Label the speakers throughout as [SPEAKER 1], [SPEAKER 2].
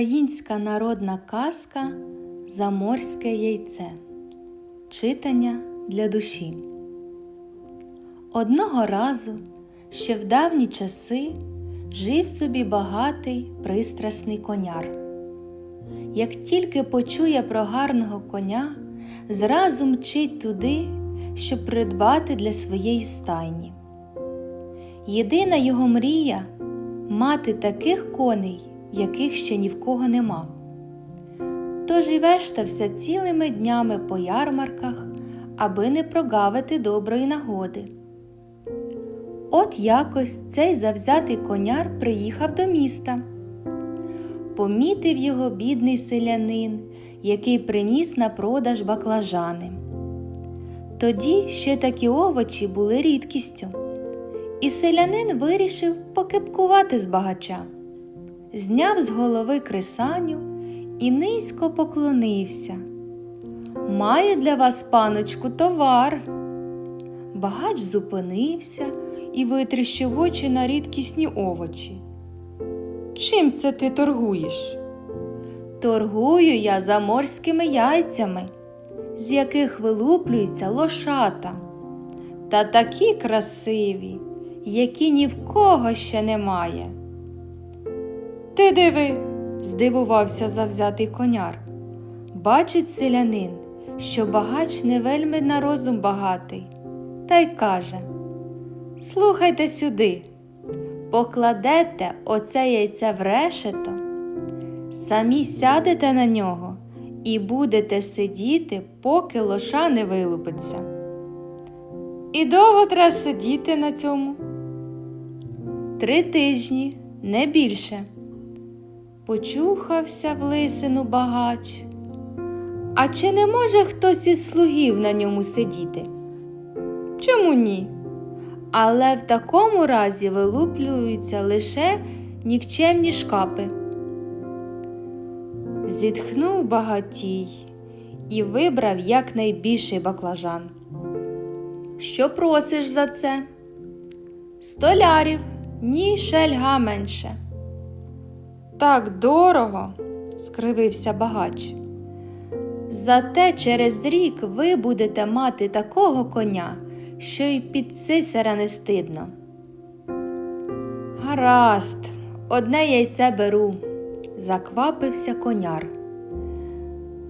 [SPEAKER 1] Українська народна казка Заморське яйце. Читання для душі. Одного разу, ще в давні часи, жив собі багатий пристрасний коняр. Як тільки почує про гарного коня, зразу мчить туди, щоб придбати для своєї стайні. Єдина його мрія мати таких коней, яких ще ні в кого нема. Тож і вештався цілими днями по ярмарках, аби не прогавити доброї нагоди. От якось цей завзятий коняр приїхав до міста. Помітив його бідний селянин, який приніс на продаж баклажани. Тоді ще такі овочі були рідкістю, і селянин вирішив покепкувати з багача зняв з голови крисаню і низько поклонився. Маю для вас, паночку, товар. Багач зупинився і витріщив очі на рідкісні овочі. Чим це ти торгуєш? Торгую я заморськими яйцями, з яких вилуплюються лошата. Та такі красиві, які ні в кого ще немає. Ти диви, здивувався завзятий коняр. Бачить селянин, що багач не вельми на розум багатий, та й каже Слухайте сюди, покладете оце яйце в решето, самі сядете на нього і будете сидіти, поки лоша не вилупиться. І довго треба сидіти на цьому? Три тижні, не більше. Почухався в лисину багач. А чи не може хтось із слугів на ньому сидіти? Чому ні? Але в такому разі вилуплюються лише нікчемні шкапи. Зітхнув багатій і вибрав якнайбільший баклажан. Що просиш за це? Столярів, ні шельга менше. Так дорого, скривився багач. Зате через рік ви будете мати такого коня, що й під цисаря не стидно. Гаразд, одне яйце беру, заквапився коняр.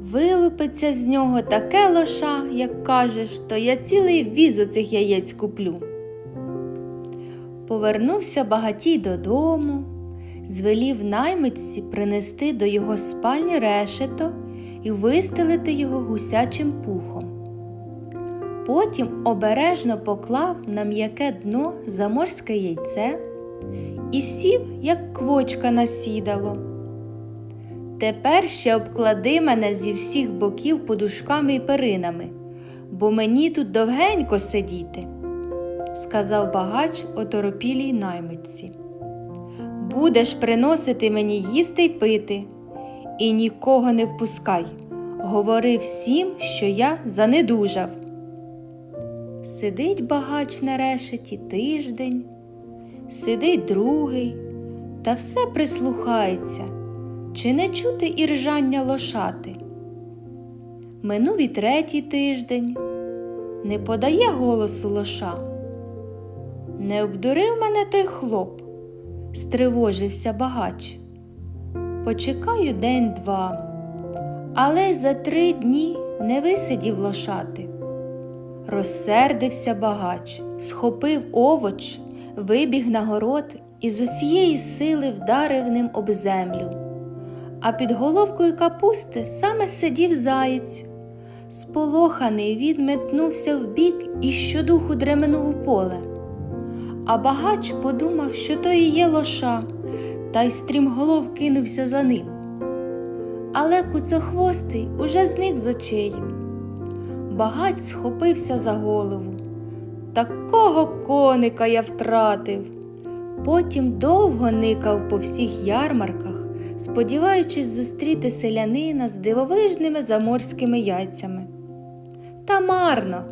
[SPEAKER 1] Вилупиться з нього таке лоша, як кажеш, то я цілий віз оцих яєць куплю. Повернувся багатій додому звелів наймичці принести до його спальні решето і вистелити його гусячим пухом. Потім обережно поклав на м'яке дно заморське яйце і сів, як квочка на сідало. Тепер ще обклади мене зі всіх боків подушками і перинами, бо мені тут довгенько сидіти, сказав багач оторопілій наймичці будеш приносити мені їсти й пити, і нікого не впускай. Говори всім, що я занедужав. Сидить багач на решеті тиждень, сидить другий, та все прислухається, чи не чути іржання лошати. Минув і третій тиждень, не подає голосу лоша. Не обдурив мене той хлоп стривожився багач. Почекаю день-два, але за три дні не висидів лошати. Розсердився багач, схопив овоч, вибіг на город і з усієї сили вдарив ним об землю. А під головкою капусти саме сидів заєць. Сполоханий відметнувся вбік і щодуху дременув у поле а багач подумав, що то і є лоша, та й стрімголов кинувся за ним. Але куцохвостий уже зник з очей. Багач схопився за голову. Такого коника я втратив. Потім довго никав по всіх ярмарках, сподіваючись зустріти селянина з дивовижними заморськими яйцями. Та марно,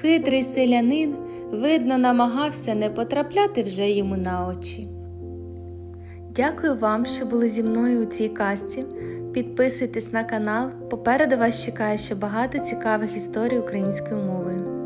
[SPEAKER 1] хитрий селянин видно, намагався не потрапляти вже йому на очі. Дякую вам, що були зі мною у цій касті. Підписуйтесь на канал. Попереду вас чекає ще багато цікавих історій української мовою.